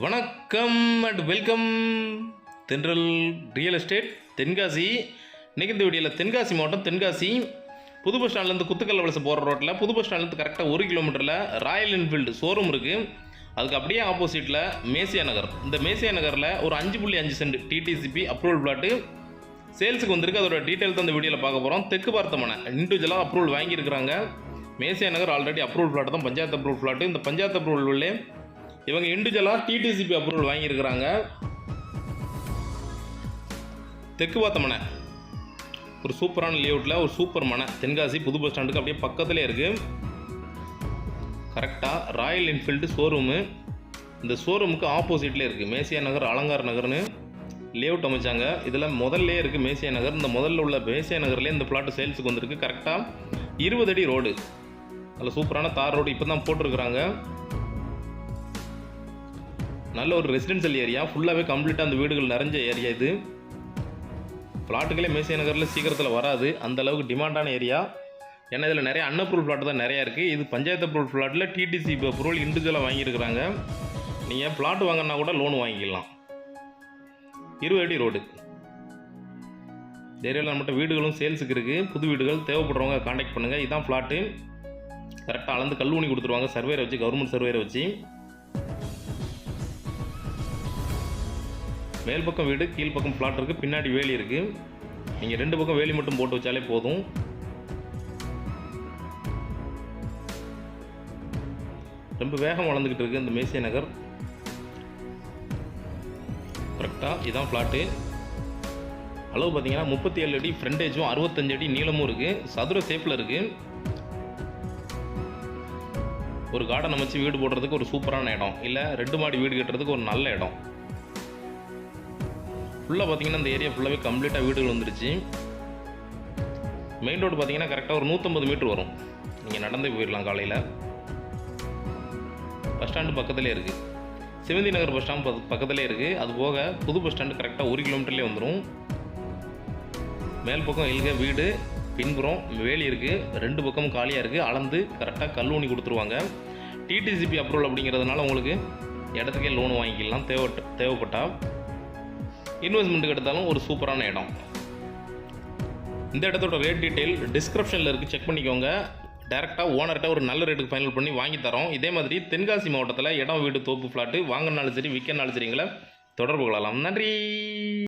வணக்கம் and welcome Thendral real estate Tenkasi. இன்னைக்கு இந்த வீடியோவில் தென்காசி மாவட்டம் தென்காசி. புது பஸ் ஸ்டாண்ட்லேருந்து குத்துக்கல் வலசை போகிற ரோட்டில் புது பஸ் ஸ்டாண்ட்லேருந்து கரெக்டாக ஒரு கிலோமீட்டரில் ராயல் என்ஃபீல்டு ஷோரூம் இருக்குது அதுக்கு அப்படியே ஆப்போசிட்டில் மேசியா நகர். இந்த மேசியா நகரில் ஒரு அஞ்சு புள்ளி அஞ்சு சென்ட் டிடிசிபி அப்ரூவல் பிளாட்டு சேல்ஸுக்கு வந்திருக்கு. அதோட டீட்டெயில் தான் இந்த வீடியோவில் பார்க்க போகிறோம் தெற்கு பார்த்தமான இண்டிவிஜுவலாக அப்ரூவல் வாங்கியிருக்கிறாங்க. மேசியா நகர் ஆல்ரெடி அப்ரூவல் பிளாட் தான். பஞ்சாயத்து அப்ரூவல் பிளாட்டு இந்த பஞ்சாயத்து அப்ரூவல் உள்ளே இவங்க இண்டிவிஜுவலாக டிடிசிபி அப்ரூவல் வாங்கியிருக்கிறாங்க. தெற்கு பார்த்தமனை ஒரு சூப்பரான லேஅவுட்டில் ஒரு சூப்பர் மனை. தென்காசி புது பஸ் ஸ்டாண்டுக்கு அப்படியே பக்கத்துலேயே இருக்குது கரெக்டாக ராயல் என்ஃபீல்டு ஷோரூமு இந்த ஷோரூமுக்கு ஆப்போசிட்லேயே இருக்குது மேசியா நகர் அலங்கார் நகர்னு லேஅவுட் அமைச்சாங்க. இதில் முதல்லே இருக்குது மேசியா நகர். இந்த முதல்ல உள்ள மேசியா நகர்லேயே இந்த பிளாட்டு சேல்ஸுக்கு வந்திருக்கு. கரெக்டாக இருபது அடி ரோடு அதில் சூப்பரான தார் ரோடு இப்போ தான் போட்டிருக்கிறாங்க. நல்ல ஒரு ரெசிடென்ஷியல் ஏரியா ஃபுல்லாகவே கம்ப்ளீட்டாக அந்த வீடுகள் நிறைஞ்ச ஏரியா இது. பிளாட்டுகளே மேசிய நகரில் சீக்கிரத்தில் வராது. அந்த அளவுக்கு டிமாண்டான ஏரியா ஏன்னா இதில் நிறைய அன்அப்ரூவல் பிளாட் தான் நிறையா இருக்குது இது பஞ்சாயத்து அப்ரூவல் பிளாட்டில் டிடிசி அப்ரூவல் இண்டிவிஜுவலாக வாங்கியிருக்கிறாங்க. நீங்கள் பிளாட் வாங்கினா கூட லோன் வாங்கிக்கலாம். இருபது அடி ரோடு ஏரியாவில் நம்மகிட்ட வீடுகளும் சேல்ஸுக்கு இருக்குது புது வீடுகள் தேவைப்படுறவங்க காண்டாக்ட் பண்ணுங்கள் இதுதான் ஃப்ளாட்டு கரெக்டாக அளந்து கல்லூனி கொடுத்துருவாங்க. சர்வேரை வச்சு கவர்மெண்ட் சர்வேரை வச்சு. மேல் பக்கம் வீடு கீழ் பக்கம் ஃப்ளாட் இருக்குது பின்னாடி வேலி இருக்குது நீங்கள் ரெண்டு பக்கம் வேலி மட்டும் போட்டு வச்சாலே போதும். ரொம்ப வேகம் வளர்ந்துக்கிட்டு இருக்குது இந்த மேசிய நகர். கரெக்டாக இதுதான் ஃப்ளாட்டு அளவு பார்த்தீங்கன்னா முப்பத்தி ஏழு அடி ஃப்ரண்டேஜும் அறுபத்தஞ்சு அடி நீளமும் இருக்குது சதுர சேஃபில் இருக்குது ஒரு கார்டன் அமைச்சு வீடு போடுறதுக்கு ஒரு சூப்பரான இடம். இல்லை ரெண்டு மாடி வீடு கட்டுறதுக்கு ஒரு நல்ல இடம். ஃபுல்லாக பார்த்தீங்கன்னா இந்த ஏரியா ஃபுல்லாகவே கம்ப்ளீட்டாக வீடுகள் வந்துருச்சு. மெயின் ரோடு பார்த்தீங்கன்னா கரெக்டாக ஒரு நூற்றம்பது மீட்ரு வரும். நீங்கள் நடந்தே போயிடலாம் காலையில். பஸ் ஸ்டாண்டு பக்கத்துலேயே இருக்குது சிவந்தி நகர் பஸ் ஸ்டாண்ட் பக்கத்துலேயே இருக்குது அது போக புது பஸ் ஸ்டாண்டு கரெக்டாக ஒரு கிலோமீட்டர்லேயே வந்துடும் மேல் பக்கம் எழுக வீடு பின்புறம் வேலி இருக்குது ரெண்டு பக்கமும் காலியாக இருக்குது அளந்து கரெக்டாக கல் ஊனி கொடுத்துருவாங்க. டிடிசிபி அப்ரூவல் அப்படிங்கிறதுனால உங்களுக்கு இடத்துக்கே லோன் வாங்கிக்கலாம். தேவை தேவைப்பட்டால் இன்வெஸ்ட்மெண்ட்டுக்கு எடுத்தாலும் ஒரு சூப்பரான இடம். இந்த இடத்தோட ரேட் டீட்டெயில் டிஸ்கிரிப்ஷனில் இருக்குது செக் பண்ணிக்கோங்க. டேரெக்டாக ஓனர்கிட்ட ஒரு நல்ல ரேட்டுக்கு ஃபைனல் பண்ணி வாங்கி தரோம். இதே மாதிரி தென்காசி மாவட்டத்தில் இடம் வீடு தோப்பு ஃப்ளாட்டு வாங்கினாலும் சரி விற்கனாலும் சரிங்களா தொடர்பு கொள்ளலாம். நன்றி!